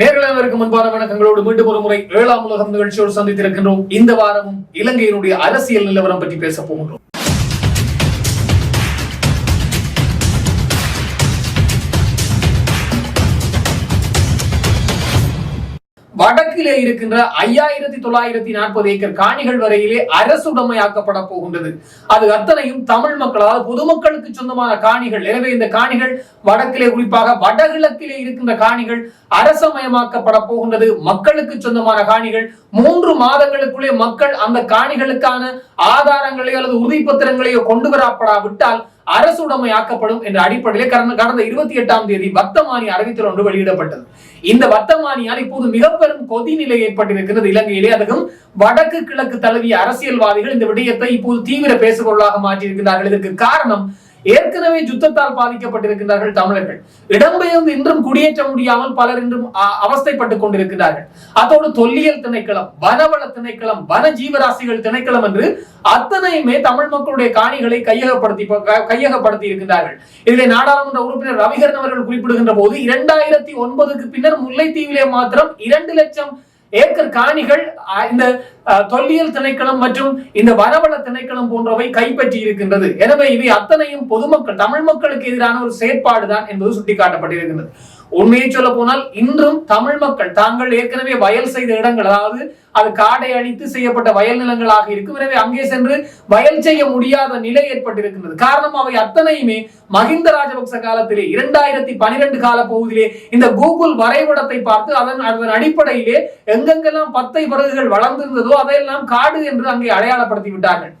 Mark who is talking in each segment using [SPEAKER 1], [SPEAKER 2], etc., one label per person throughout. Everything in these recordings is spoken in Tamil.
[SPEAKER 1] நேர்களவருக்கு முன்பான வணக்கங்களோடு மீண்டும் ஒரு முறை ஏழாம் உலகம் நிகழ்ச்சியோடு சந்தித்திருக்கின்றோம். இந்த வாரமும் இலங்கையினுடைய அரசியல் நிலவரம் பற்றி பேச போகின்றோம். வடக்கிலே இருக்கின்ற ஐயாயிரத்தி தொள்ளாயிரத்தி நாற்பது ஏக்கர் காணிகள் வரையிலே அரசுடைமையாக்கப்பட போகின்றது. அது அத்தனையும் தமிழ் மக்கள் அதாவது பொதுமக்களுக்கு சொந்தமான காணிகள். எனவே இந்த காணிகள் வடக்கிலே குறிப்பாக வடகிழக்கிலே இருக்கின்ற காணிகள் அரசமயமாக்கப்பட போகின்றது. மக்களுக்கு சொந்தமான காணிகள். மூன்று மாதங்களுக்குள்ளே மக்கள் அந்த காணிகளுக்கான ஆதாரங்களையோ அல்லது உறுதிப்பத்திரங்களையோ கொண்டு வரப்படாவிட்டால் அரசு உடைமையாக்கப்படும் என்ற அடிப்படையிலே கடந்த கடந்த இருபத்தி எட்டாம் தேதி வர்த்தமானி அறிவித்தல் ஒன்று வெளியிடப்பட்டது. இந்த வர்த்தமானியால் இப்போது மிக பெரும் கொதிநிலை ஏற்பட்டிருக்கிறது இலங்கையிலே. அதுவும் வடக்கு கிழக்கு தழுவிய அரசியல்வாதிகள் இந்த விடயத்தை இப்போது தீவிர பேசுபொருளாக மாற்றியிருக்கிறார்கள். இதற்கு காரணம் ஏற்கனவே யுத்தத்தால் பாதிக்கப்பட்டிருக்கிறார்கள் தமிழர்கள். இடம்பெயர்ந்து இன்றும் குடியேற்ற முடியாமல் பலர் இன்றும் அவஸ்தைப்பட்டுக் கொண்டிருக்கிறார்கள் அதோடு தொல்லியல் திணைக்களம் வனவள திணைக்களம் வன ஜீவராசிகள் திணைக்களம் என்று அத்தனையுமே தமிழ் மக்களுடைய காணிகளை கையகப்படுத்தி கையகப்படுத்தி இருக்கிறார்கள் இதிலே நாடாளுமன்ற உறுப்பினர் ரவிகரன் அவர்கள் குறிப்பிடுகின்ற போது இரண்டாயிரத்தி ஒன்பதுக்கு பின்னர் முல்லைத்தீவிலே மாத்திரம் இரண்டு லட்சம் ஏக்கர் காணிகள் இந்த தொல்லியல் திணைக்களம் மற்றும் இந்த வனவள திணைக்களம் போன்றவை கைப்பற்றி இருக்கின்றது. எனவே இவை அத்தனையும் பொதுமக்கள் தமிழ் மக்களுக்கு எதிரான ஒரு செயற்பாடுதான் என்பது சுட்டிக்காட்டப்பட்டிருக்கின்றது. உண்மையை சொல்ல போனால் இன்றும் தமிழ் மக்கள் தாங்கள் ஏற்கனவே வயல் செய்த இடங்கள் அதாவது அது காடை அழித்து செய்யப்பட்ட வயல் நிலங்களாக இருக்கும். எனவே அங்கே சென்று வயல் செய்ய முடியாத நிலை ஏற்பட்டிருக்கின்றது. காரணம் அவை அத்தனையுமே மஹிந்த ராஜபக்ச காலத்திலே இரண்டாயிரத்தி பனிரெண்டு கால பகுதியிலே இந்த கூகுள் வரைபடத்தை பார்த்து அதன் அதன் அடிப்படையிலே எங்கெங்கெல்லாம் பத்தை பிறகுகள் வளர்ந்திருந்ததோ அதையெல்லாம் காடு என்று அங்கே அடையாளப்படுத்தி விட்டார்கள்.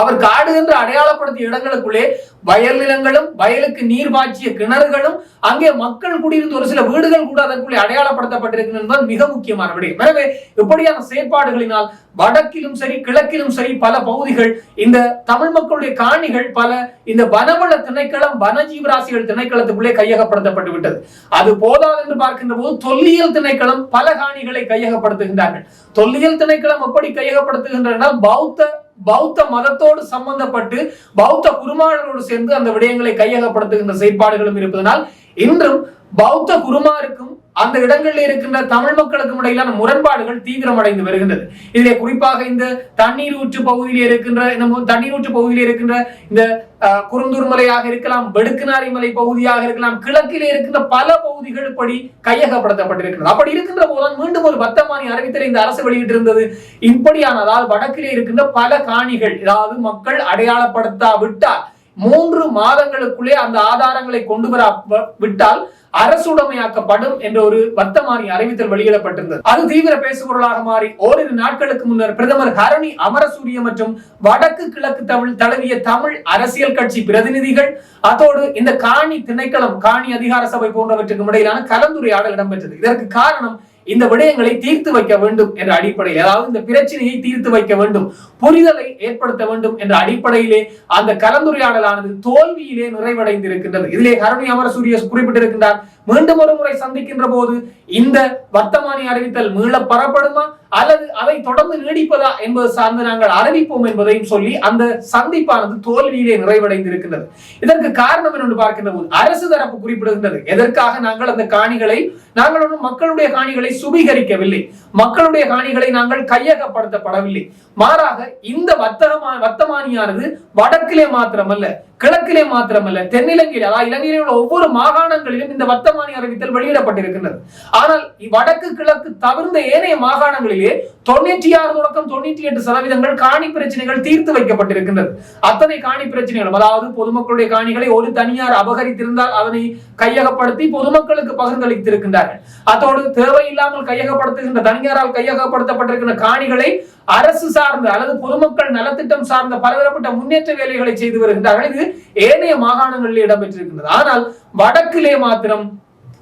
[SPEAKER 1] அவர் காடு என்று அடையாளப்படுத்திய இடங்களுக்குள்ளே வயல் நிலங்களும் வயலுக்கு நீர் பாய்ச்சிய கிணறுகளும் அங்கே மக்கள் குடியிருந்த ஒரு சில வீடுகள் கூட அதற்குள்ளே அடையாளப்படுத்தப்பட்டிருக்கின்றன என்பது மிக முக்கியமான விடயம். எனவே இப்படியான செயற்பாடுகளினால் வடக்கிலும் சரி கிழக்கிலும் சரி பல பகுதிகள் இந்த தமிழ் மக்களுடைய காணிகள் பல இந்த வனவள திணைக்களம் வனஜீவராசிகள் திணைக்களத்துக்குள்ளே கையகப்படுத்தப்பட்டு விட்டது. அது போதாது என்று பார்க்கின்ற போது தொல்லியல் திணைக்களம் பல காணிகளை கையகப்படுத்துகின்றார்கள். தொல்லியல் திணைக்களம் எப்படி கையகப்படுத்துகின்றன பௌத்த பௌத்த மதத்தோடு சம்பந்தப்பட்டு பௌத்த குருமார்களோடு சேர்ந்து அந்த விடயங்களை கையகப்படுத்துகின்ற செயற்பாடுகளும் இருப்பதனால் இன்றும் பௌத்த குருமாருக்கும் அந்த இடங்களில் இருக்கின்ற தமிழ் மக்களுக்கும் இடையிலான முரண்பாடுகள் தீவிரமடைந்து வருகின்றது. இதிலே குறிப்பாக இந்த தண்ணீர் ஊற்று பகுதியில் இருக்கின்ற இந்த தண்ணீர் ஊற்று பகுதியில் இருக்கின்ற இந்த குருந்தூர் மலையாக இருக்கலாம் வெடுக்குநாரி மலை பகுதியாக இருக்கலாம் கிழக்கிலே இருக்கின்ற பல பகுதிகள் இப்படி கையகப்படுத்தப்பட்டிருக்கிறது அப்படி இருக்கின்ற போதுதான் மீண்டும் ஒரு வர்த்தமானி அறிவித்தல் இந்த அரசு வெளியிட்டிருந்தது. இப்படியான அதாவது வடக்கிலே இருக்கின்ற பல காணிகள் அதாவது மக்கள் அடையாளப்படுத்தா விட்டால் மூன்று மாதங்களுக்குள்ளே அந்த ஆதாரங்களை கொண்டு வர வ- விட்டால் அரசுடைமையாக்கப்படும் என்ற ஒரு வர்த்தமானி அறிவித்தல் வெளியிடப்பட்டிருந்தது. அது தீவிர பேசுபொருளாக மாறி ஓரிரு நாட்களுக்கு முன்னர் பிரதமர் ஹரணி அமரசூரிய மற்றும் வடக்கு கிழக்கு தமிழ் தழுவிய தமிழ் அரசியல் கட்சி பிரதிநிதிகள் அதோடு இந்த காணி திணைக்களம் காணி அதிகார சபை போன்றவற்றுக்கும் இடையிலான கலந்துரையாடல் இடம்பெற்றது. இதற்கு காரணம் இந்த விடயங்களை தீர்த்து வைக்க வேண்டும் என்ற அடிப்படையில் அதாவது இந்த பிரச்சனையை தீர்த்து வைக்க வேண்டும் புரிதலை ஏற்படுத்த வேண்டும் என்ற அடிப்படையிலே அந்த கலந்துரையாடலானது தோல்வியிலே நிறைவடைந்திருக்கின்றது. இதிலே கருணை அமரசூரிய குறிப்பிட்டிருக்கின்றார் மீண்டும் ஒரு முறை சந்திக்கின்ற போது இந்த வர்த்தமானி அறிவித்தல் மீள பரப்படுமா? அல்லது அதை தொடர்ந்து நீடிப்பதா என்பது சார்ந்து நாங்கள் அறிவிப்போம் என்பதையும் சொல்லி அந்த சந்திப்பானது தோல்வியிலே நிறைவடைந்திருக்கின்றது. இதற்கு காரணம் என்று பார்க்கின்ற போது அரசு தரப்பு குறிப்பிடுகின்றது. எதற்காக நாங்கள் அந்த காணிகளை நாங்கள் ஒன்றும் மக்களுடைய காணிகளை சுபீகரிக்கவில்லை மக்களுடைய காணிகளை நாங்கள் கையகப்படுத்தப்படவில்லை. மாறாக இந்த வர்த்தகமா வர்த்தமானியானது வடக்கிலே மாத்திரமல்ல கிழக்கிலே மாத்திரமல்ல தென்னிலங்கையில் அதாவது இலங்கையில் உள்ள ஒவ்வொரு மாகாணங்களிலும் இந்த வர்த்தமானி அறிவித்தல் வெளியிடப்பட்டிருக்கின்றது. ஆனால் வடக்கு கிழக்கு தவிர்ந்த ஏனைய மாகாணங்களில் தொண்ணூற்றி ஆறு தொடக்கம் தொண்ணூற்றி எட்டு சதவீதங்கள் காணி பிரச்சனைகள் தீர்த்து வைக்கப்பட்டிருக்கின்றது. அத்தனை காணி பிரச்சனைகளும் அதாவது பொதுமக்களுடைய காணிகளை ஒரு தனியார் அபகரித்திருந்தால் அதனை கையகப்படுத்தி பொதுமக்களுக்கு பகிர்ந்தளித்திருக்கின்றார்கள். அதோடு தேவையில்லாமல் கையகப்படுத்துகின்ற தனியாரால் கையகப்படுத்தப்பட்டிருக்கின்ற காணிகளை அரசு சார்ந்த அல்லது பொதுமக்கள் நலத்திட்டம் சார்ந்த பலதரப்பட்ட முன்னேற்ற வேலைகளை செய்து வருகின்றார்கள். இது ஏனைய மாகாணங்களில் இடம்பெற்றிருக்கின்றது. ஆனால் வடக்கிலே மாத்திரம்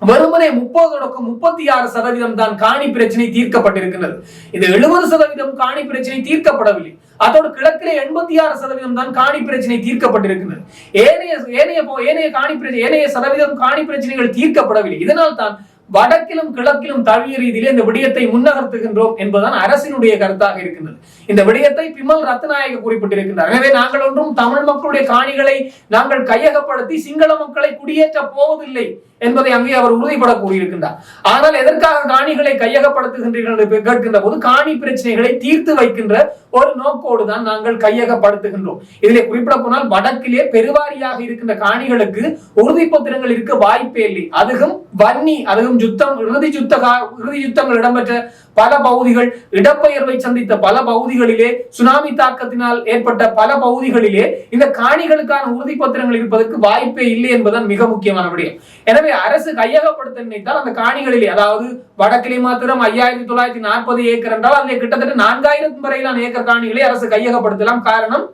[SPEAKER 1] வெறுமனே முப்பது முப்பத்தி ஆறு சதவீதம் தான் காணி பிரச்சனை தீர்க்கப்பட்டிருக்கிறது இந்த எழுபது சதவீதம் காணி பிரச்சனை தீர்க்கப்படவில்லை. அதோடு கிழக்கிலே எண்பத்தி ஆறு சதவீதம் தான் காணி பிரச்சனை தீர்க்கப்பட்டிருக்கிறது ஏனைய ஏனைய ஏனைய காணி பிரச்சனை ஏனைய சதவீதம் காணி பிரச்சனைகள் தீர்க்கப்படவில்லை. இதனால் தான் வடக்கிலும் கிழக்கிலும் தழுவிய ரீதியிலே இந்த விடயத்தை முன்னகர்த்துகின்றோம் என்பதுதான் அரசினுடைய கருத்தாக இருக்கின்றது. இந்த விடயத்தை பிமல் ரத்நாயக குறிப்பிட்டிருக்கின்றார். எனவே நாங்கள் ஒன்றும் தமிழ் மக்களுடைய காணிகளை நாங்கள் கையகப்படுத்தி சிங்கள மக்களை குடியேற்ற போவதில்லை. என்பதை அங்கே அவர் உறுதிப்பட கூறியிருக்கின்றார். ஆனால் எதற்காக காணிகளை கையகப்படுத்துகின்றீர்கள் என்று கேட்கின்ற போது காணி பிரச்சனைகளை தீர்த்து வைக்கின்ற ஒரு நோக்கோடு தான் நாங்கள் கையகப்படுத்துகின்றோம். இதிலே குறிப்பிட போனால் வடக்கிலே பெருவாரியாக இருக்கின்ற காணிகளுக்கு உறுதி பத்திரங்கள் இருக்க வாய்ப்பே இல்லை. அதுவும் வன்னி அதுவும் யுத்தம் இறுதி யுத்த இறுதி யுத்தங்கள் இடம்பெற்ற பல பகுதிகள் இடப்பெயர்வை சந்தித்த பல பகுதிகளிலே சுனாமி தாக்கத்தினால் ஏற்பட்ட பல பகுதிகளிலே இந்த காணிகளுக்கான உறுதி பத்திரங்கள் இருப்பதற்கு வாய்ப்பே இல்லை என்பதுதான் மிக முக்கியமான விடயம். எனவே அரசு கையகப்படுத்த நினைத்தால் அந்த காணிகளிலே அதாவது வடக்கிலே மாத்திரம் ஐயாயிரத்தி தொள்ளாயிரத்தி நாற்பது ஏக்கர் என்றால் அதிலே கிட்டத்தட்ட நான்காயிரத்து வரையிலான ஏக்கர் காணிகளை அரசு கையகப்படுத்தலாம். காரணம்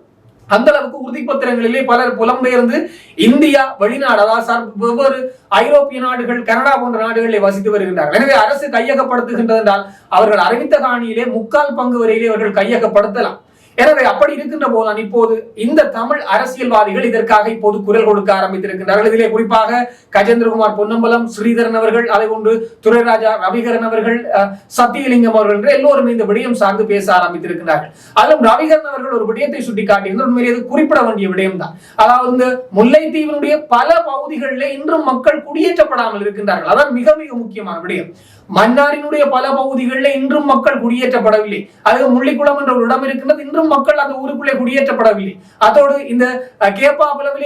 [SPEAKER 1] அந்த அளவுக்கு உறுதிப்பத்திரங்களிலே பலர் புலம்பெயர்ந்து இந்தியா வெளிநாடு அதாவது வெவ்வேறு ஐரோப்பிய நாடுகள் கனடா போன்ற நாடுகளிலே வசித்து வருகின்றார்கள். எனவே அரசு கையகப்படுத்துகின்றது என்றால் அவர்கள் அறிவித்த காணியிலே முக்கால் பங்கு வரையிலே அவர்கள் கையகப்படுத்தலாம். எனவே அப்படி இருக்கின்ற போதுதான் இப்போது இந்த தமிழ் அரசியல்வாதிகள் இதற்காக இப்போது குரல் கொடுக்க ஆரம்பித்திருக்கின்றார்கள். இதிலே குறிப்பாக கஜேந்திரகுமார் பொன்னம்பலம் ஸ்ரீதரன் அவர்கள் அதை கொண்டு துரைராஜா ரவிகரன் அவர்கள் சத்தியலிங்கம் அவர்கள் என்று எல்லோரும் இந்த விடயம் சார்ந்து பேச ஆரம்பித்திருக்கிறார்கள் அதிலும் ரவிகரன் அவர்கள் ஒரு விடயத்தை சுட்டிக்காட்டியிருந்தார். உண்மையிலே இது குறிப்பிட வேண்டிய விடயம் தான். அதாவது இந்த முல்லைத்தீவினுடைய பல பகுதிகளிலே இன்றும் மக்கள் குடியேற்றப்படாமல் இருக்கின்றார்கள். அதான் மிக மிக முக்கியமான விடயம். மன்னாரினுடைய பல பகுதிகளில் இன்றும் மக்கள் குடியேற்றப்படவில்லை. அது முள்ளிக்குளம் என்ற ஒரு இடம் இருக்கின்றது. இன்றும் மக்கள் அந்த ஊருக்குள்ளே குடியேற்றப்படவில்லை. அதோடு இந்த அஹ்,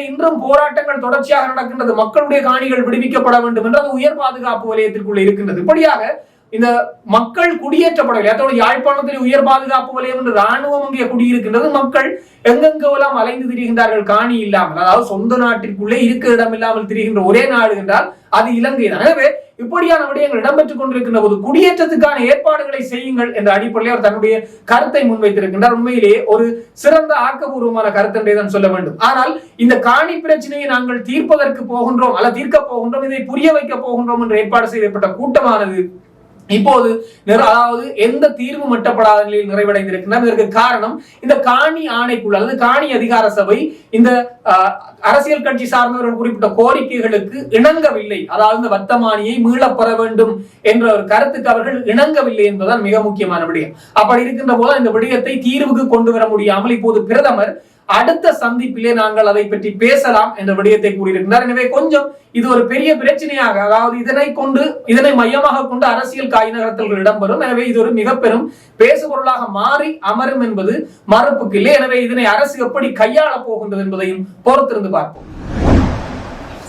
[SPEAKER 1] இன்றும் போராட்டங்கள் தொடர்ச்சியாக நடக்கின்றது. மக்களுடைய காணிகள் விடுவிக்கப்பட வேண்டும் என்று அது உயர் பாதுகாப்பு வலயத்திற்குள்ளே இருக்கின்றது. இப்படியாக இந்த மக்கள் குடியேற்றப்படவில்லை. அதோடு யாழ்ப்பாணத்தில் உயர் பாதுகாப்பு வலயம் என்று ராணுவம் அங்கே குடியிருக்கின்றது. மக்கள் எங்கெங்கெல்லாம் அலைந்து திரிகின்றார்கள். காணி இல்லாமல் அதாவது சொந்த நாட்டிற்குள்ளே இருக்க இடம் இல்லாமல் திரிகின்ற ஒரே நாடு என்றால் அது இலங்கை தான் எனவே இப்படியான விடயங்கள் இடம்பெற்றுக் கொண்டிருக்கின்ற போது குடியேற்றத்துக்கான ஏற்பாடுகளை செய்யுங்கள் என்ற அடிப்படையில் அவர் தன்னுடைய கருத்தை முன்வைத்திருக்கின்றார். உண்மையிலேயே ஒரு சிறந்த ஆக்கபூர்வமான கருத்து என்றே தான் சொல்ல வேண்டும். ஆனால் இந்த காணி பிரச்சனையை நாங்கள் தீர்ப்பதற்கு போகின்றோம் அல்ல தீர்க்க போகின்றோம் இதை புரிய வைக்க போகின்றோம் என்று ஏற்பாடு செய்யப்பட்ட கூட்டமானது இப்போது அதாவது எந்த தீர்வு மட்டப்படாத நிலையில் நிறைவடைந்திருக்கின்றன. இதற்கு காரணம் இந்த காணி ஆணைக்குழு அல்லது காணி அதிகார சபை இந்த அரசியல் கட்சி சார்ந்தவர்கள் குறிப்பிட்ட கோரிக்கைகளுக்கு இணங்கவில்லை. அதாவது இந்த வர்த்தமானியை மீளப் பெற வேண்டும் என்ற ஒரு கருத்துக்கு அவர்கள் இணங்கவில்லை என்பதுதான் மிக முக்கியமான விடயம். அப்படி இருக்கின்ற போது இந்த விடயத்தை தீர்வுக்கு கொண்டு வர முடியாமல் இப்போது பிரதமர் அடுத்த சந்திப்பிலே நாங்கள் அதை பற்றி பேசலாம் என்ற விடயத்தை கூறியிருக்கிறார். எனவே கொஞ்சம் இது ஒரு பெரிய பிரச்சனையாக அதாவது இதனை கொண்டு இதனை மையமாக கொண்டு அரசியல் காய் நகர்த்தல்கள் இடம்பெறும். எனவே இது ஒரு மிக பெரும் பேசுபொருளாக மாறி அமரும் என்பது மறுப்புக்கு இல்லை. எனவே இதனை அரசு எப்படி கையாளப் போகின்றது என்பதையும் பொறுத்திருந்து பார்ப்போம்.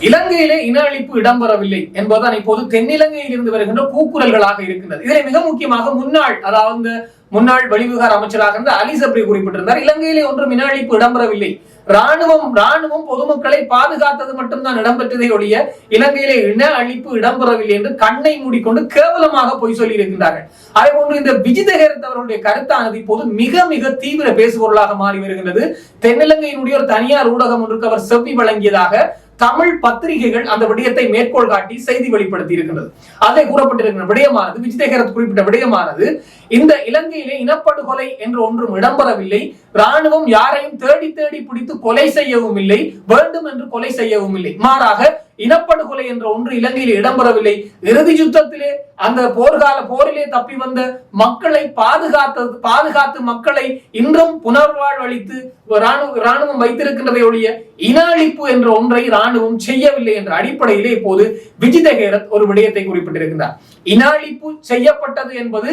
[SPEAKER 1] இலங்கையிலே இன அழிப்பு இடம்பெறவில்லை என்பதுதான் இப்போது தென்னிலங்கையில் இருந்து வருகின்ற கூக்குரல்களாக இருக்கின்றது. இதில் மிக முக்கியமாக முன்னாள் அதாவது முன்னாள் வெளிவிவகார அமைச்சராக இருந்த அலி சப்ரி குறிப்பிட்டிருந்தார். இலங்கையிலே ஒன்றும் இன அழிப்பு இடம்பெறவில்லை. ராணுவம் ராணுவம் பொதுமக்களை பாதுகாத்தது மட்டும்தான் இடம்பெற்றதை ஒழிய இலங்கையிலே இன அழிப்பு இடம்பெறவில்லை என்று கண்ணை மூடிக்கொண்டு கேவலமாக பொய் சொல்லி இருக்கின்றார்கள் அதே போன்று இந்த விஜிதஹேரத் அவருடைய கருத்தானது இப்போது மிக மிக தீவிர பேசுபொருளாக மாறி வருகின்றது. தென்னிலங்கையினுடைய ஒரு தனியார் ஊடகம் ஒன்றுக்கு அவர் செவ்வி வழங்கியதாக தமிழ் பத்திரிகைகள் அந்த விடயத்தை மேற்கோள் காட்டி செய்தி வெளிப்படுத்தி இருக்கிறது அதை கூறப்பட்டிருக்கிற விடயமானது விஜயகரத் குறிப்பிட்ட விடயமானது இந்த இலங்கையிலே இனப்படுகொலை என்று ஒன்றும் இடம்பெறவில்லை. ராணுவம் யாரையும் தேடி தேடி பிடித்து கொலை செய்யவும் இல்லை வேண்டும் என்று கொலை செய்யவும் இல்லை மாறாக இனப்படுகொலை என்ற ஒன்று இலங்கையில் இடம்பெறவில்லை. இறுதி யுத்தத்திலே அந்த போர்கால போரிலே தப்பி வந்த மக்களை பாதுகாத்தது பாதுகாத்து மக்களை இன்றும் புனர்வாழ்வளித்து ராணுவ ராணுவம் வைத்திருக்கின்றதை ஒழிய இன அழிப்பு என்ற ஒன்றை ராணுவம் செய்யவில்லை என்ற அடிப்படையிலே இப்போது விஜிதகேரத் ஒரு விடயத்தை குறிப்பிட்டிருக்கிறார் இன அழிப்பு செய்யப்பட்டது என்பது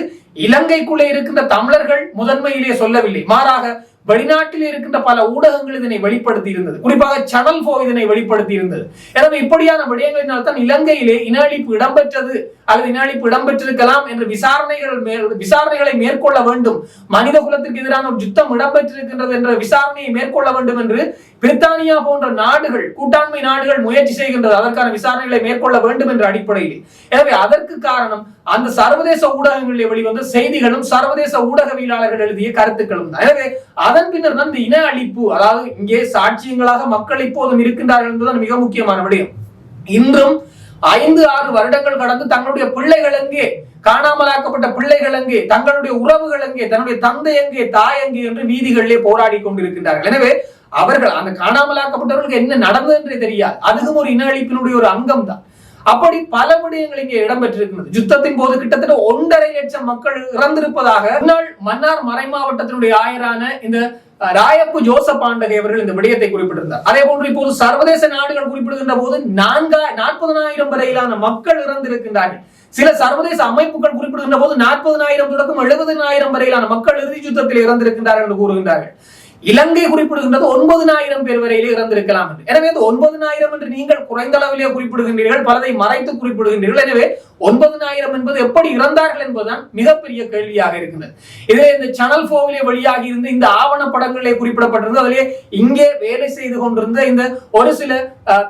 [SPEAKER 1] இலங்கைக்குள்ளே இருக்கின்ற தமிழர்கள் முதன்மையிலே சொல்லவில்லை. மாறாக வெளிநாட்டில் இருக்கின்ற பல ஊடகங்கள் இதனை வெளிப்படுத்தி இருந்தது குறிப்பாக சனல் போ இதனை வெளிப்படுத்தி இருந்தது எனவே இப்படியான விடயங்களினால் தான் இலங்கையிலே இன அழிப்பு இடம்பெற்றது அல்லது இன அழிப்பு இடம்பெற்றிருக்கலாம் என்று விசாரணைகள் விசாரணைகளை மேற்கொள்ள வேண்டும். மனித குலத்திற்கு எதிரான ஒரு யுத்தம் இடம்பெற்றிருக்கின்றது என்ற விசாரணையை மேற்கொள்ள வேண்டும் என்று பிரித்தானியா போன்ற நாடுகள் கூட்டாண்மை நாடுகள் முயற்சி செய்கின்றது. அதற்கான விசாரணைகளை மேற்கொள்ள வேண்டும் என்ற அடிப்படையில். எனவே அதற்கு காரணம் அந்த சர்வதேச ஊடகங்களில் வெளிவந்த செய்திகளும் சர்வதேச ஊடகவியலாளர்கள் எழுதிய கருத்துக்களும் தான். எனவே அதன் பின்னர் தான் இந்த இன அழிப்பு அதாவது இங்கே சாட்சியங்களாக மக்கள் இப்போதும் இருக்கின்றார்கள் என்பதுதான் மிக முக்கியமான விடயம். இன்றும் ஐந்து ஆறு வருடங்கள் கடந்து தங்களுடைய பிள்ளைகள் எங்கே? காணாமலாக்கப்பட்ட பிள்ளைகள் எங்கே? தங்களுடைய உறவுகள் எங்கே? தன்னுடைய தந்தை எங்கே? தாய் எங்கே? என்று வீதிகளிலே போராடி கொண்டிருக்கின்றார்கள். எனவே அவர்கள் அந்த காணாமலாக்கப்பட்டவர்களுக்கு என்ன நடந்தது என்றே தெரியாது. அதுவும் ஒரு இன அழிப்பினுடைய ஒரு அங்கம் தான் அப்படி பல விடயங்கள் இங்கே இடம்பெற்றிருக்கிறது யுத்தத்தின் போது கிட்டத்தட்ட ஒன்றரை லட்சம் மக்கள் இறந்திருப்பதாக முன்னாள் மன்னார் மறை மாவட்டத்தினுடைய ஆயரான இந்த ராயப்பு ஜோசப் ஆண்டகை அவர்கள் இந்த விடயத்தை குறிப்பிட்டிருந்தார். அதே போன்று இப்போது சர்வதேச நாடுகள் குறிப்பிடுகின்ற போது நான்கா நாற்பதனாயிரம் வரையிலான மக்கள் இறந்திருக்கின்றார்கள். சில சர்வதேச அமைப்புகள் குறிப்பிடுகின்ற போது நாற்பதனாயிரம் தொடக்கம் எழுபதனாயிரம் வரையிலான மக்கள் இறுதி யுத்தத்தில் இறந்திருக்கின்றார்கள் என்று கூறுகின்றார்கள். இலங்கை குறிப்பிடுகின்றது ஒன்பதனாயிரம் பேர் வரையிலே இறந்திருக்கலாம் என்று. எனவே இந்த ஒன்பதனாயிரம் என்று நீங்கள் குறைந்த அளவிலே குறிப்பிடுகின்றீர்கள் பலதை மறைத்து குறிப்பிடுகின்றீர்கள். எனவே ஒன்பதனாயிரம் என்பது எப்படி இறந்தார்கள் என்பதுதான் மிகப்பெரிய கேள்வியாக இருக்கின்றது. இதிலே இந்த சேனல் போவிலே வெளியாகி இருந்து இந்த ஆவண படங்களிலே குறிப்பிடப்பட்டிருந்தது. அதிலே இங்கே வேலை செய்து கொண்டிருந்த இந்த ஒரு சில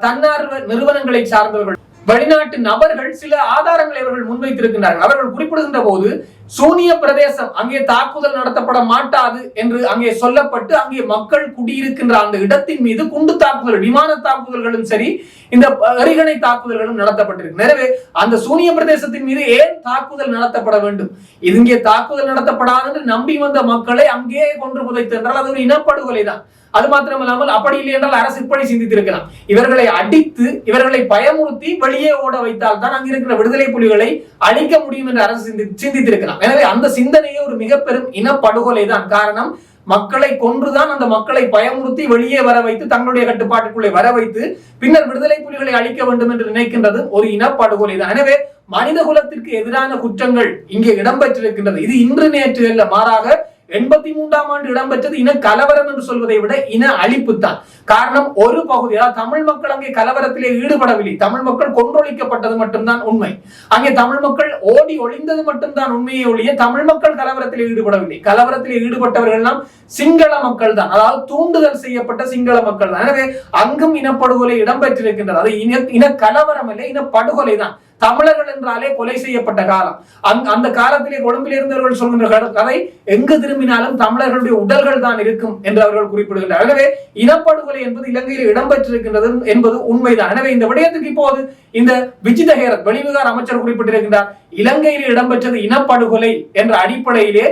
[SPEAKER 1] தன்னார்வ நிறுவனங்களை சார்ந்தவர்கள் வெளிநாட்டு நபர்கள் சில ஆதாரங்களை அவர்கள் முன்வைத்திருக்கின்றார்கள். அவர்கள் குறிப்பிடுகின்ற போது சூனிய பிரதேசம் அங்கே தாக்குதல் நடத்தப்பட மாட்டாது என்று அங்கே சொல்லப்பட்டு அங்கே மக்கள் குடியிருக்கின்ற அந்த இடத்தின் மீது குண்டு தாக்குதல் விமான தாக்குதல்களும் சரி இந்த எறிகணை தாக்குதல்களும் நடத்தப்பட்டிருக்கு. எனவே அந்த சூனிய பிரதேசத்தின் மீது ஏன் தாக்குதல் நடத்தப்பட வேண்டும்? இது இங்கே தாக்குதல் நடத்தப்படாது என்று நம்பி வந்த மக்களை அங்கேயே கொன்று புதைத்து என்றால் அது ஒரு இனப்படுகொலை தான் அது மாத்திரமில்லாமல் அப்படி இல்லை என்றால் அரசு இப்படி சிந்தித்திருக்கலாம். இவர்களை அடித்து இவர்களை பயமுறுத்தி வெளியே ஓட வைத்தால் தான் அங்க இருக்கிற விடுதலை புலிகளை அழிக்க முடியும் என்று அரசு சிந்தி- சிந்தித்திருக்கலாம். எனவே அந்த சிந்தனையே ஒரு மிக பெரும் இனப்படுகொலை தான் காரணம் மக்களை கொன்றுதான் அந்த மக்களை பயமுறுத்தி வெளியே வர வைத்து தங்களுடைய கட்டுப்பாட்டுக்குள்ளே வர வைத்து பின்னர் விடுதலை புலிகளை அழிக்க வேண்டும் என்று நினைக்கின்றது ஒரு இனப்படுகொலை தான் எனவே மனித குலத்திற்கு எதிரான குற்றங்கள் இங்கே இடம்பெற்றிருக்கின்றது. இது இன்று நேற்று அல்ல மாறாக எண்பத்தி மூன்றாம் ஆண்டு இடம்பெற்றது இன கலவரம் என்று சொல்வதை விட இன அழிப்பு தான் காரணம் ஒரு பகுதி அதாவது தமிழ் மக்கள் அங்கே கலவரத்திலே ஈடுபடவில்லை. தமிழ் மக்கள் கொன்றொழிக்கப்பட்டது மட்டும்தான் உண்மை. அங்கே தமிழ் மக்கள் ஓடி ஒளிந்தது மட்டும்தான் உண்மையை ஒழிய தமிழ் மக்கள் கலவரத்தில் ஈடுபடவில்லை. கலவரத்தில் ஈடுபட்டவர்கள் எல்லாம் சிங்கள மக்கள் தான் அதாவது தூண்டுதல் செய்யப்பட்ட சிங்கள மக்கள் தான் எனவே அங்கும் இனப்படுகொலை இடம்பெற்றிருக்கின்றது. அது இன இன கலவரம் இல்லை இனப்படுகொலை தான் தமிழர்கள் என்றாலே கொலை செய்யப்பட்ட காலம். அங் அந்த காலத்திலே கொழும்பில் இருந்தவர்கள் சொல்கின்ற கதை எங்கு திரும்பினாலும் தமிழர்களுடைய உடல்கள் தான் இருக்கும் என்று அவர்கள் குறிப்பிடுகின்றனர் எனவே இனப்படுகொலை என்பது இலங்கையில் இடம்பெற்றிருக்கின்றது என்பது உண்மைதான். எனவே இந்த விடயத்துக்கு இப்போது இந்த விஜித ஹேரத் வெளிவிகார அமைச்சர் குறிப்பிட்டிருக்கின்றார் இலங்கையில் இடம்பெற்றது இனப்படுகொலை என்ற அடிப்படையிலே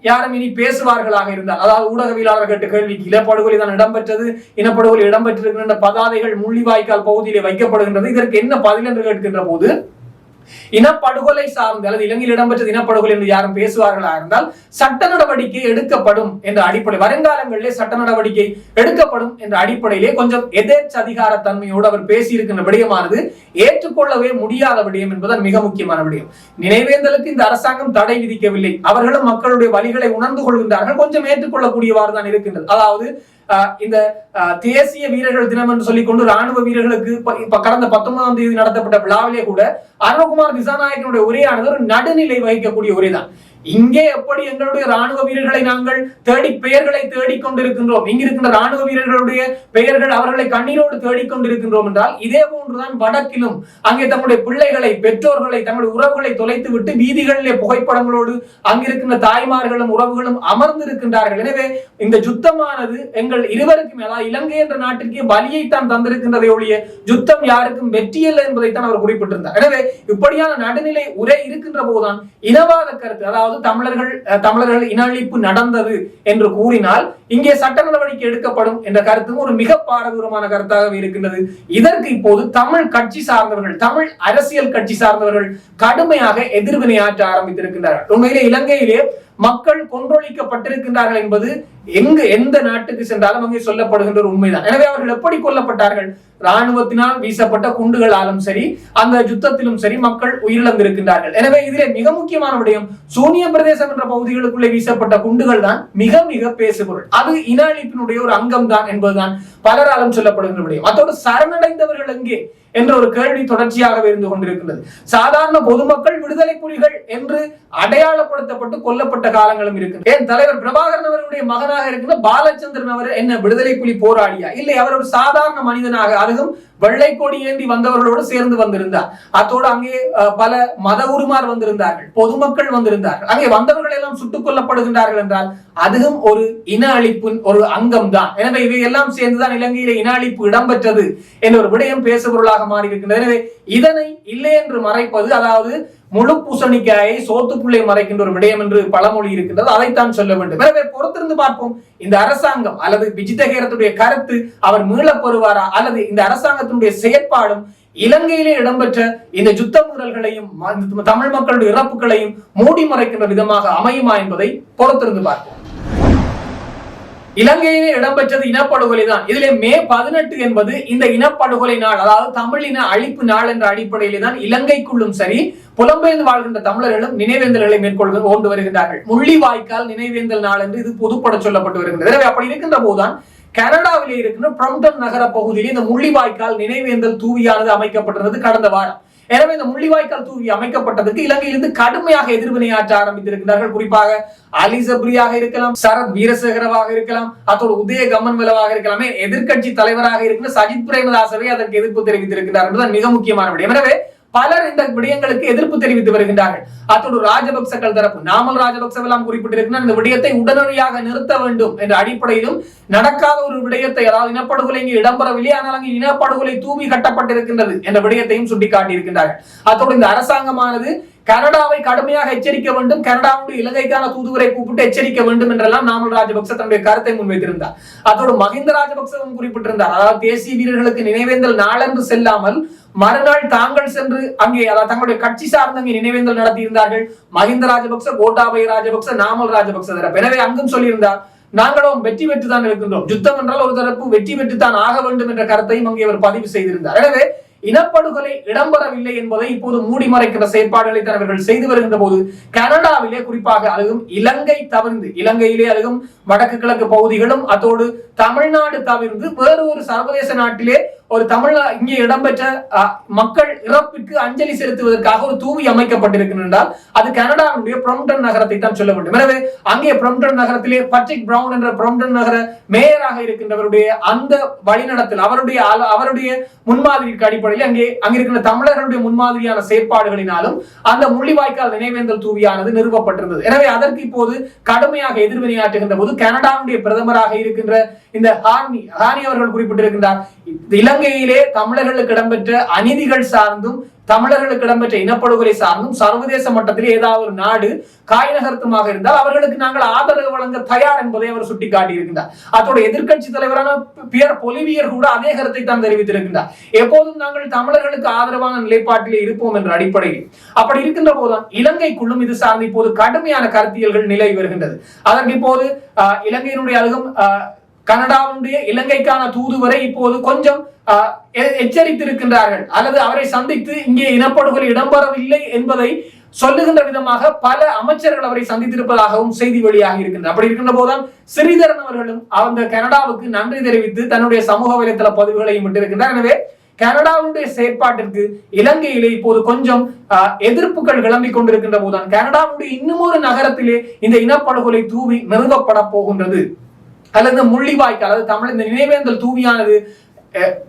[SPEAKER 1] யாரும் இனி பேசுவார்களாக இருந்தால் அதாவது ஊடகவியலாளர் கேட்ட கேள்விக்கு இனப்படுகொலை தான் இடம்பெற்றது இனப்படுகொலை இடம்பெற்றிருக்கின்ற பதாதைகள் முள்ளிவாய்க்கால் பகுதியிலே வைக்கப்படுகின்றது இதற்கு என்ன பதில் என்று கேட்கின்ற போது இனப்படுகொலை சார்ந்த அல்லது இலங்கையில் இடம்பெற்றது இனப்படுகொலை என்று யாரும் பேசுவார்களா இருந்தால் சட்ட நடவடிக்கை எடுக்கப்படும் என்ற அடிப்படை வருங்காலங்களிலே சட்ட நடவடிக்கை எடுக்கப்படும் என்ற அடிப்படையிலே கொஞ்சம் எதேச்ச அதிகார தன்மையோடு அவர் பேசியிருக்கின்ற விடயமானது ஏற்றுக்கொள்ளவே முடியாத விடயம் என்பதன் மிக முக்கியமான விடயம். நினைவேந்தலுக்கு இந்த அரசாங்கம் தடை விதிக்கவில்லை. அவர்களும் மக்களுடைய வழிகளை உணர்ந்து கொள்கின்றார்கள். கொஞ்சம் ஏற்றுக்கொள்ளக்கூடியவாறு தான் இருக்கின்றது. அதாவது இந்த தேசிய வீரர்கள் தினம் என்று சொல்லிக்கொண்டு ராணுவ வீரர்களுக்கு இப்ப- கடந்த பத்தொன்பதாம் தேதி நடத்தப்பட்ட விழாவிலே கூட அருணகுமார் திசாநாயகனுடைய உரையானது ஒரு நடுநிலை வகிக்கக்கூடிய உரைதான். இங்கே எப்படி எங்களுடைய ராணுவ வீரர்களை நாங்கள் தேடி பெயர்களை தேடிக் கொண்டிருக்கின்றோம் இங்க ராணுவ வீரர்களுடைய பெயர்கள் அவர்களை கண்ணீரோடு தேடிக் கொண்டிருக்கின்றோம் என்றால் இதே போன்றுதான் வடக்கிலும் அங்கே தம்முடைய பிள்ளைகளை பெற்றோர்களை தங்களுடைய உறவுகளை தொலைத்து விட்டு வீதிகளிலே புகைப்படங்களோடு அங்கிருக்கின்ற தாய்மார்களும் உறவுகளும் அமர்ந்திருக்கின்றார்கள். எனவே இந்த யுத்தமானது எங்கள் இருவருக்கும் அதாவது இலங்கை என்ற நாட்டிற்கு பலியைத்தான் தந்திருக்கின்றதை ஒழிய யுத்தம் யாருக்கும் வெற்றியல்ல என்பதைத்தான் அவர் குறிப்பிட்டிருந்தார். எனவே இப்படியான நடுநிலை உரை இருக்கின்ற போதுதான் இனவாத கருத்து அதாவது தமிழர்கள் தமிழர்கள் இன அழிப்பு நடந்தது என்று கூறினால் இங்கே சட்ட நடவடிக்கை எடுக்கப்படும் என்ற கருத்தும் ஒரு மிக பாரதூரமான கருத்தாகவே இருக்கின்றது. இதற்கு இப்போது தமிழ் கட்சி சார்ந்தவர்கள் தமிழ் அரசியல் கட்சி சார்ந்தவர்கள் கடுமையாக எதிர்வினையாற்ற ஆரம்பித்திருக்கின்றார்கள். உண்மையிலே இலங்கையிலே மக்கள் கொன்றொழிக்கப்பட்டிருக்கின்றார்கள் என்பது எங்கு எந்த நாட்டுக்கு சென்றாலும் அங்கே சொல்லப்படுகின்ற ஒரு உண்மைதான். எனவே அவர்கள் எப்படி கொல்லப்பட்டார்கள்? ராணுவத்தினால் வீசப்பட்ட குண்டுகளாலும் சரி அந்த யுத்தத்திலும் சரி மக்கள் உயிரிழந்திருக்கின்றார்கள். எனவே இதிலே மிக முக்கியமான விடயம் சூனிய பிரதேசம் என்ற பகுதிகளுக்குள்ளே வீசப்பட்ட குண்டுகள் தான் மிக மிக பேசுபொருள். அது இன அழிப்பினுடைய ஒரு அங்கம் தான் என்பதுதான் பலராலும் சொல்லப்படுகின்ற விடயம். அதோடு சரணடைந்தவர்கள் எங்கே? என்ற ஒரு கேள்வி தொடர்ச்சியாகவே இருந்து கொண்டிருக்கிறது சாதாரண பொதுமக்கள் விடுதலை புலிகள் என்று அடையாளப்படுத்தப்பட்டு கொல்லப்பட்ட காலங்களும் இருக்கு ஏன் தலைவர் பிரபாகரன் அவருடைய மகனாக இருக்கிற பாலச்சந்திரன் அவர் என்ன விடுதலை புலி போராடியா இல்லை அவர் ஒரு சாதாரண மனிதனாக அதுவும் வெள்ளை கொடி ஏந்தி வந்தவர்களோடு சேர்ந்து வந்திருந்தார். அத்தோடு அங்கே பல மத உருமார் வந்திருந்தார்கள். பொதுமக்கள் வந்திருந்தார்கள். அங்கே வந்தவர்கள் எல்லாம் சுட்டுக் கொல்லப்படுகின்றார்கள் என்றால் அதுவும் ஒரு இன அழிப்பின் ஒரு அங்கம் தான் எனவே இவை எல்லாம் சேர்ந்துதான் இலங்கையில இன அழிப்பு இடம்பெற்றது என்ற ஒரு விடயம் பேசுபொருளாக மாறியிருக்கின்றது. எனவே இதனை இல்லை என்று மறைப்பது அதாவது முழு பூசணிக்காயை சோத்துக்குள்ளே மறைக்கின்ற ஒரு விடயம் என்று பழமொழி இருக்கின்றது. அதைத்தான் சொல்ல வேண்டும். எனவே பொறுத்திருந்து பார்ப்போம். இந்த அரசாங்கம் அல்லது விஜிதகேரத்துடைய கருத்து அவர் மீளப் பெறுவாரா அல்லது இந்த அரசாங்கத்தினுடைய செயற்பாடும் இலங்கையிலே இடம்பெற்ற இந்த யுத்த முதல்களையும் தமிழ் மக்களுடைய இறப்புகளையும் மூடி மறைக்கின்ற விதமாக அமையுமா என்பதை பொறுத்திருந்து பார்ப்போம். இலங்கையிலே இடம்பெற்றது இனப்படுகொலை தான் இதிலே மே பதினெட்டு என்பது இந்த இனப்படுகொலை நாள் அதாவது தமிழ் இன அழிப்பு நாள் என்ற அடிப்படையிலே தான் இலங்கைக்குள்ளும் சரி புலம்பெயர்ந்து வாழ்கின்ற தமிழர்களும் நினைவேந்தல்களை மேற்கொள்க கொண்டு வருகின்றார்கள். முள்ளிவாய்க்கால் நினைவேந்தல் நாள் என்று இது பொதுப்பட சொல்லப்பட்டு வருகின்றது. எனவே அப்படி இருக்கின்ற போதுதான் கனடாவிலே இருக்கின்ற பிரம்டன் நகர பகுதியில் இந்த முள்ளிவாய்க்கால் நினைவேந்தல் தூவியானது அமைக்கப்பட்டிருந்தது கடந்த வாரம். எனவே இந்த முள்ளிவாய்க்கால் தூவி அமைக்கப்பட்டதுக்கு இலங்கையிலிருந்து கடுமையாக எதிர்வினையாற்ற ஆரம்பித்திருக்கிறார்கள். குறிப்பாக அலிசபுரியாக இருக்கலாம் சரத் வீரசேகரவாக இருக்கலாம் அத்தோடு உதய கமன்வலவாக இருக்கலாமே. எதிர்க்கட்சி தலைவராக இருக்கிற சஜித் பிரேமதாசவே அதற்கு எதிர்ப்பு தெரிவித்திருக்கிறார் என்பதுதான் மிக முக்கியமான விடயம். எனவே பலர் இந்த விடயங்களுக்கு எதிர்ப்பு தெரிவித்து வருகின்றார்கள். அத்தோடு ராஜபக்சக்கள் தரப்பு நாமல் ராஜபக்சவெல்லாம் குறிப்பிட்டிருக்கிறார் இந்த விடயத்தை உடனடியாக நிறுத்த வேண்டும் என்ற அடிப்படையிலும் நடக்காத ஒரு விடயத்தை அதாவது இனப்படுகொலை இங்கு இடம்பெறவில்லை ஆனால் அங்கு இனப்படுகொலை தூவி கட்டப்பட்டிருக்கின்றது என்ற விடயத்தையும் சுட்டிக்காட்டியிருக்கின்றார்கள். அத்தோடு இந்த அரசாங்கமானது கனடாவை கடுமையாக எச்சரிக்க வேண்டும். கனடாவுடைய இலங்கைக்கான தூதுவரை கூப்பிட்டு எச்சரிக்க வேண்டும் என்றெல்லாம் நாமல் ராஜபக்ச தன்னுடைய கருத்தை முன்வைத்திருந்தார். அதோடு மஹிந்த ராஜபக்சவும் குறிப்பிட்டிருந்தார். அதாவது தேசிய வீரர்களுக்கு நினைவேந்தல் நாளென்று செல்லாமல் மறுநாள் தாங்கள் சென்று அங்கே அதாவது தங்களுடைய கட்சி சார்ந்த அங்கே நினைவேந்தல் நடத்தியிருந்தார்கள். மஹிந்த ராஜபக்ச கோட்டாபய ராஜபக்ச நாமல் ராஜபக்ச தரப்பு. எனவே அங்கும் சொல்லியிருந்தார் நாங்களும் வெற்றி பெற்று தான் இருக்கின்றோம். யுத்தம் என்றால் ஒரு தரப்பு வெற்றி பெற்று தான் ஆக வேண்டும் என்ற கருத்தையும் அங்கே அவர் பதிவு செய்திருந்தார். எனவே இனப்படுகொலை இடம்பெறவில்லை என்பதை இப்போது மூடி மறைக்கிற செயற்பாடுகளை தலைவர்கள் செய்து வருகின்ற போது கனடாவிலே குறிப்பாக அதுவும் இலங்கை தவிர்ந்து இலங்கையிலே அதுவும் வடக்கு கிழக்கு பகுதிகளும் அதோடு தமிழ்நாடு தவிர்ந்து வேறு ஒரு சர்வதேச நாட்டிலே ஒரு தமிழ் இங்கே இடம்பெற்ற மக்கள் இறப்பிற்கு அஞ்சலி செலுத்துவதற்காக ஒரு தூவி அமைக்கப்பட்டிருக்கின்றால் அது கனடாவுடைய பிரம்டன் நகரத்தை தான் சொல்ல வேண்டும். எனவே அங்கே பிரம்டன் நகரத்திலே பட்ரிக் பிரவுன் என்ற பிரம்டன் நகர மேயராக இருக்கின்றவருடைய அந்த வழிநடத்தல் அவருடைய அவருடைய முன்மாதிரிக்கு அடிப்படையில் அங்கே அங்கிருக்கின்ற தமிழர்களுடைய முன்மாதிரியான செயற்பாடுகளினாலும் அந்த முள்ளிவாய்க்கால் நினைவேந்தல் தூவியானது நிறுவப்பட்டிருந்தது. எனவே அதற்கு இப்போது கடுமையாக எதிர்வினையாற்றுகின்ற போது கனடாவுடைய பிரதமராக இருக்கின்ற இந்த ஹார்னி ஹார்னி அவர்கள் குறிப்பிட்டிருக்கின்றார். இலங்கையிலே தமிழர்களுக்கு இடம்பெற்ற அநீதிகள் சார்ந்தும் தமிழர்களுக்கு இடம்பெற்ற இனப்படுகொலை சார்ந்தும் சர்வதேச மட்டத்தில் ஏதாவது ஒரு நாடு காய் நகர்த்தமாக இருந்தால் அவர்களுக்கு நாங்கள் ஆதரவு வழங்க தயார் என்பதை அவர் சுட்டிக்காட்டி இருக்கின்றார் அதோட எதிர்கட்சி தலைவரான பியர் பொலிவியர் கூட அதே கருத்தை தான் தெரிவித்திருக்கின்றார். எப்போதும் நாங்கள் தமிழர்களுக்கு ஆதரவான நிலைப்பாட்டிலே இருப்போம் என்ற அடிப்படையில். அப்படி இருக்கின்ற போதுதான் இலங்கைக்குள்ளும் இது சார்ந்து இப்போது கடுமையான கருத்தியல்கள் நிலை வருகின்றது. அதற்கு இப்போது இலங்கையினுடைய அழகும் கனடாவுடைய இலங்கைக்கான தூதுவரை இப்போது கொஞ்சம் எச்சரித்திருக்கின்றார்கள். அல்லது அவரை சந்தித்து இங்கே இனப்படுகொலை இடம்பெறவில்லை என்பதை சொல்லுகின்ற விதமாக பல அமைச்சர்கள் அவரை சந்தித்திருப்பதாகவும் செய்தி வெளியாக இருக்கின்றன அப்படி இருக்கின்ற போதுதான் ஸ்ரீதரன் அவர்களும் அந்த கனடாவுக்கு நன்றி தெரிவித்து தன்னுடைய சமூக வலைத்தள பதிவுகளையும் விட்டிருக்கின்றார். எனவே கனடாவுடைய செயற்பாட்டிற்கு இலங்கையிலே இப்போது கொஞ்சம் எதிர்ப்புகள் கிளம்பிக் கொண்டிருக்கின்ற போதுதான் கனடாவுடைய இன்னும் ஒரு நகரத்திலே இந்த இனப்படுகொலை தூவி நிறுவப்பட போகின்றது. அல்லது முள்ளிவாய்க்கால் அல்லது தமிழ் இந்த நினைவேந்தல் தூவியானது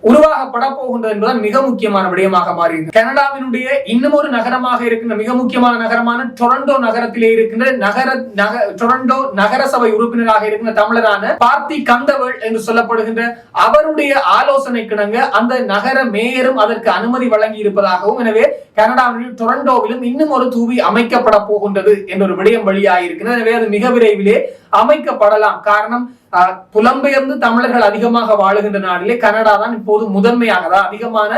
[SPEAKER 1] உருவாகப்பட போகின்றது என்பதால் மிக முக்கியமான விடயமாக மாறியது கனடாவினுடைய இன்னும் ஒரு நகரமாக இருக்கின்ற மிக முக்கியமான நகரமான டொரண்டோ நகரத்திலே இருக்கின்ற நகர நக டொரண்டோ நகரசபை உறுப்பினராக இருக்கின்ற தமிழரான பார்த்தி கந்தவள் என்று சொல்லப்படுகின்ற அவருடைய ஆலோசனை கிணங்க அந்த நகர மேயரும் அதற்கு அனுமதி வழங்கி இருப்பதாகவும் எனவே கனடாவிலும் டொரண்டோவிலும் இன்னும் ஒரு தூவி அமைக்கப்பட போகின்றது என்ற ஒரு விடயம் வழியாக எனவே அது மிக விரைவிலே அமைக்கப்படலாம். காரணம் புலம்பெயர்ந்து தமிழர்கள் அதிகமாக வாழுகின்ற நாடிலே கனடா தான் இப்போது முதன்மையாக அதிகமான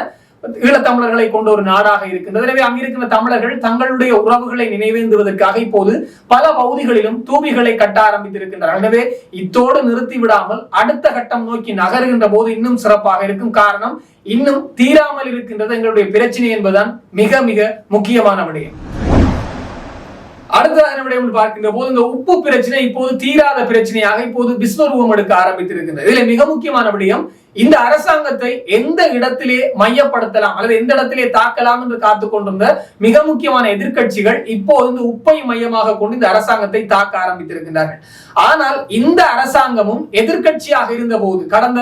[SPEAKER 1] ஈழத்தமிழர்களை கொண்ட ஒரு நாடாக இருக்கின்றது. எனவே அங்கிருக்கின்ற தமிழர்கள் தங்களுடைய உறவுகளை நினைவேந்துவதற்காக இப்போது பல பகுதிகளிலும் தூவிகளை கட்ட ஆரம்பித்திருக்கின்றனர். எனவே இத்தோடு நிறுத்தி விடாமல் அடுத்த கட்டம் நோக்கி நகருகின்ற போது இன்னும் சிறப்பாக இருக்கும் காரணம் இன்னும் தீராமல் இருக்கின்றது எங்களுடைய பிரச்சனை என்பதுதான் மிக மிக முக்கியமான விடயம். அடுத்ததாக நம்முடைய பார்க்கின்ற போது இந்த உப்பு பிரச்சனை இப்போது தீராத பிரச்சனையாக இப்போது விஸ்வரூபம் எடுக்க ஆரம்பித்திருக்கின்றது. இதுல மிக முக்கியமான விடயம் இந்த அரசாங்கத்தை எந்த இடத்திலே மையப்படுத்தலாம் அல்லது எந்த இடத்திலே தாக்கலாம் என்று காத்துக் கொண்டிருந்த மிக முக்கியமான எதிர்கட்சிகள் இப்போது இந்த உப்பை மையமாக கொண்டு இந்த அரசாங்கத்தை தாக்க ஆரம்பித்திருக்கின்றார்கள். ஆனால் இந்த அரசாங்கமும் எதிர்கட்சியாக இருந்த போது கடந்த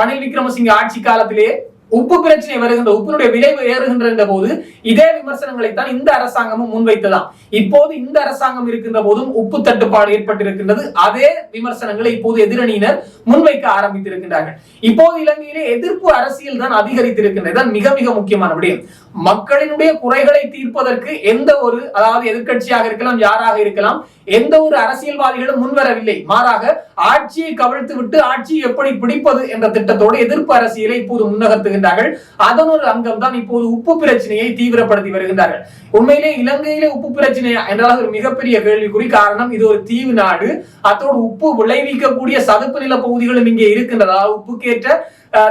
[SPEAKER 1] ரணில் விக்ரமசிங்க ஆட்சி காலத்திலேயே உப்பு பிரச்சனை வருகின்ற உப்பினுடைய விளைவு ஏறுகின்ற போது இதே விமர்சனங்களை தான் இந்த அரசாங்கமும் முன்வைத்ததாம். இப்போது இந்த அரசாங்கம் இருக்கின்ற போதும் உப்பு தட்டுப்பாடு ஏற்பட்டிருக்கின்றது. அதே விமர்சனங்களை இப்போது எதிரணியினர் முன்வைக்க ஆரம்பித்திருக்கின்றார்கள். இப்போது இலங்கையிலே எதிர்ப்பு அரசியல் தான் அதிகரித்திருக்கின்றது. மிக மிக முக்கியமான விடயம். மக்களினுடைய குறைகளை தீர்ப்பதற்கு எந்த ஒரு அதாவது எதிர்கட்சியாக இருக்கலாம் யாராக இருக்கலாம் எந்த ஒரு அரசியல்வாதிகளும் முன்வரவில்லை. மாறாக ஆட்சியை கவிழ்த்து விட்டு ஆட்சியை எப்படி பிடிப்பது என்ற திட்டத்தோடு எதிர்ப்பு அரசியலை இப்போது முன்னகர்த்துகின்றார்கள். அதன் ஒரு அங்கம் தான் இப்போது உப்பு பிரச்சனையை தீவிரப்படுத்தி வருகின்றார்கள். உண்மையிலே இலங்கையிலே உப்பு பிரச்சனையா என்றால் ஒரு மிகப்பெரிய கேள்விக்குறி காரணம். இது ஒரு தீவு நாடு. அத்தோடு உப்பு விளைவிக்கக்கூடிய சதுப்பு நில பகுதிகளும் இங்கே இருக்கின்றது அதாவது உப்புக்கேற்ற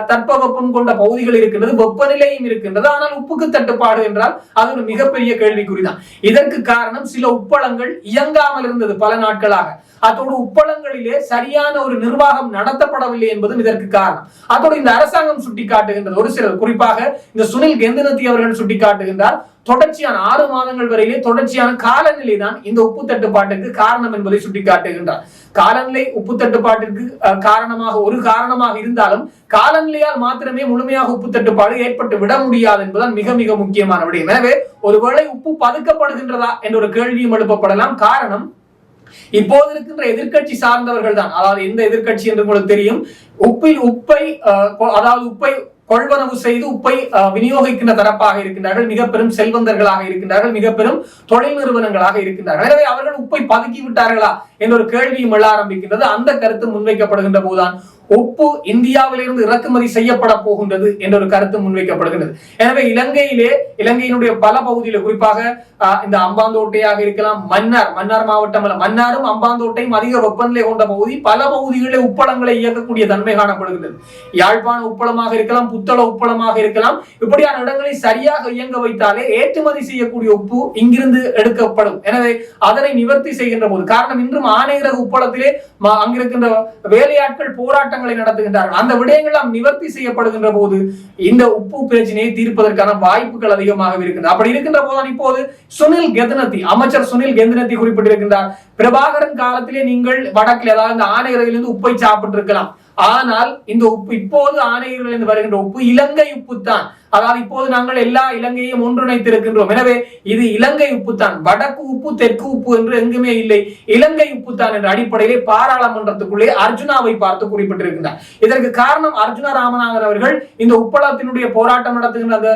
[SPEAKER 1] தட்பவெப்பம் கொண்ட பகுதிகள் இருக்கின்றது வெப்பநிலையும் இருக்கின்றது. ஆனால் உப்புக்கு தட்டுப்பாடு என்றால் அது ஒரு மிகப்பெரிய கேள்விக்குறிதான். இதற்கு காரணம் சில உப்பளங்கள் இயங்காமல் இருந்தது பல நாட்களாக. அதோடு உப்பளங்களிலே சரியான ஒரு நிர்வாகம் நடத்தப்படவில்லை என்பதும் இதற்கு காரணம். அதோடு இந்த அரசாங்கம் சுட்டிக்காட்டுகின்றது. ஒரு சிலர் குறிப்பாக இந்த சுனில் கெந்தனத்தி அவர்கள் சுட்டிக்காட்டுகின்றார். தொடர்ச்சியான ஆறு மாதங்கள் வரையிலே தொடர்ச்சியான காலநிலை தான் இந்த உப்பு தட்டுப்பாட்டுக்கு காரணம் என்பதை சுட்டிக்காட்டுகின்றார். காலநிலை உப்பு தட்டுப்பாட்டிற்கு காரணமாக ஒரு காரணமாக இருந்தாலும் காலநிலையால் மாத்திரமே முழுமையாக உப்பு தட்டுப்பாடு ஏற்பட்டு விட முடியாது என்பதுதான் மிக மிக முக்கியமான விடயம். எனவே ஒருவேளை உப்பு பதுக்கப்படுகின்றதா என்ற ஒரு கேள்வியும் எழுப்பப்படலாம். காரணம் இப்போது இருக்கின்ற எதிர்கட்சி சார்ந்தவர்கள் தான் அதாவது எந்த எதிர்கட்சி என்று உங்களுக்கு தெரியும். உப்பில் உப்பை அதாவது உப்பை கொள்வனவு செய்து உப்பை விநியோகிக்கின்ற தரப்பாக இருக்கின்றார்கள். மிக பெரும் செல்வந்தர்களாக இருக்கின்றார்கள். மிக பெரும் தொழில் நிறுவனங்களாக இருக்கின்றார்கள். எனவே அவர்கள் உப்பை பதுக்கி விட்டார்களா என்ற ஒரு கேள்வியும் எழ ஆரம்பிக்கின்றது. அந்த கருத்து முன்வைக்கப்படுகின்ற போதுதான் உப்பு இந்தியாவிலிருந்து இறக்குமதி செய்யப்பட போகின்றது என்ற ஒரு கருத்து முன்வைக்கப்படுகின்றது. எனவே இலங்கையிலே இலங்கையினுடைய பல பகுதியில் குறிப்பாக இந்த அம்பாந்தோட்டையாக இருக்கலாம் மன்னார் மன்னார் மாவட்டம் அல்ல மன்னாரும் அம்பாந்தோட்டையும் அதிக வெப்பநிலை கொண்ட பகுதி பல பகுதிகளில் உப்பளங்களை இயக்கக்கூடிய தன்மை காணப்படுகின்றது. யாழ்ப்பாண உப்பளமாக இருக்கலாம் புத்தள உப்பளமாக இருக்கலாம் இப்படியான இடங்களை சரியாக இயங்க வைத்தாலே ஏற்றுமதி செய்யக்கூடிய உப்பு இங்கிருந்து எடுக்கப்படும். எனவே அதனை நிவர்த்தி செய்கின்ற போது காரணம் இன்றும் ஆணையரக உப்பளத்திலே அங்கிருக்கின்ற வேலையாட்கள் போராட்டம் போராட்டங்களை நடத்துகின்றார்கள். அந்த விடயங்கள் நிவர்த்தி செய்யப்படுகின்ற போது இந்த உப்பு பிரச்சனையை தீர்ப்பதற்கான வாய்ப்புகள் அதிகமாக இருக்கின்றன. அப்படி இருக்கின்ற போதுதான் இப்போது சுனில் கெதனத்தி அமைச்சர் சுனில் கெதனத்தி குறிப்பிட்டிருக்கின்றார். பிரபாகரன் காலத்திலே நீங்கள் வடக்கில் அதாவது இந்த ஆணையரையிலிருந்து உப்பை சாப்பிட்டு இருக்கலாம் ஆனால் இந்த உப்பு இப்போது ஆணையர்களிலிருந்து வருகின்ற உப்பு இலங்கை உப்பு தான் அதாவது இப்போது நாங்கள் எல்லா இலங்கையையும் ஒன்றிணைத்திருக்கின்றோம். எனவே இது இலங்கை உப்பு தான் வடக்கு உப்பு தெற்கு உப்பு என்று எங்குமே இல்லை. இலங்கை உப்பு தான் என்ற அடிப்படையிலே பாராளுமன்றத்துக்குள்ளே அர்ஜுனாவை பார்த்து குறிப்பிட்டிருக்கின்றார். இதற்கு காரணம் அர்ஜுனா ராமநாதன் அவர்கள் இந்த உப்பளத்தினுடைய போராட்டம் நடத்துகின்ற அந்த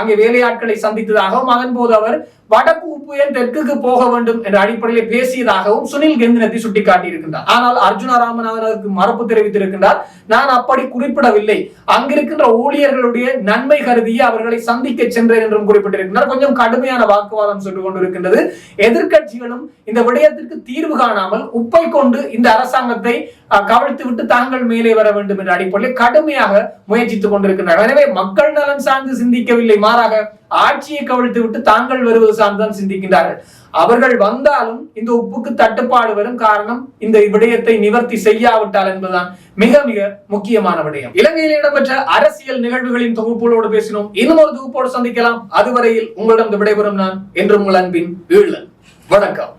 [SPEAKER 1] அங்கே வேலையாட்களை சந்தித்ததாகவும் அதன் போது அவர் வடக்கு உப்பு ஏன் தெற்குக்கு போக வேண்டும் என்ற அடிப்படையிலே பேசியதாகவும் சுனில் கெந்தினத்தை சுட்டிக்காட்டியிருக்கின்றார். ஆனால் அர்ஜுனா ராமநாதன் அதற்கு மறுப்பு தெரிவித்திருக்கின்றார். நான் அப்படி குறிப்பிடவில்லை. அங்கிருக்கின்ற ஊழியர்களுடைய நன்மைகள் கருதியே அவர்களை சந்திக்க சென்றேன் என்றும் குறிப்பிட்டிருக்கிறார். கொஞ்சம் கடுமையான வாக்குவாதம் சொல்லிக் கொண்டிருக்கின்றது. எதிர்கட்சிகளும் இந்த விடயத்திற்கு தீர்வு காணாமல் உப்பை கொண்டு இந்த அரசாங்கத்தை கவிழ்த்து விட்டு தாங்கள் மேலே வர வேண்டும் என்ற அடிப்படையில் கடுமையாக முயற்சித்துக் கொண்டிருக்கின்றனர் எனவே மக்கள் நலன் சார்ந்து சிந்திக்கவில்லை. மாறாக ஆட்சியை கவிழ்த்து விட்டு தாங்கள் வருவது சார்ந்துதான் சிந்திக்கின்றார்கள். அவர்கள் வந்தாலும் இந்த உப்புக்கு தட்டுப்பாடு வரும் காரணம் இந்த விடயத்தை நிவர்த்தி செய்யாவிட்டால் என்பதுதான் மிக மிக முக்கியமான விடயம். இலங்கையில் இடம்பெற்ற அரசியல் நிகழ்வுகளின் தொகுப்புகளோடு பேசினோம். இன்னும் ஒரு தொகுப்போடு சந்திக்கலாம். அதுவரையில் உங்களிடம் விடைபெறும் நான் என்று உங்கள் அன்பின் ஈழன் வணக்கம்.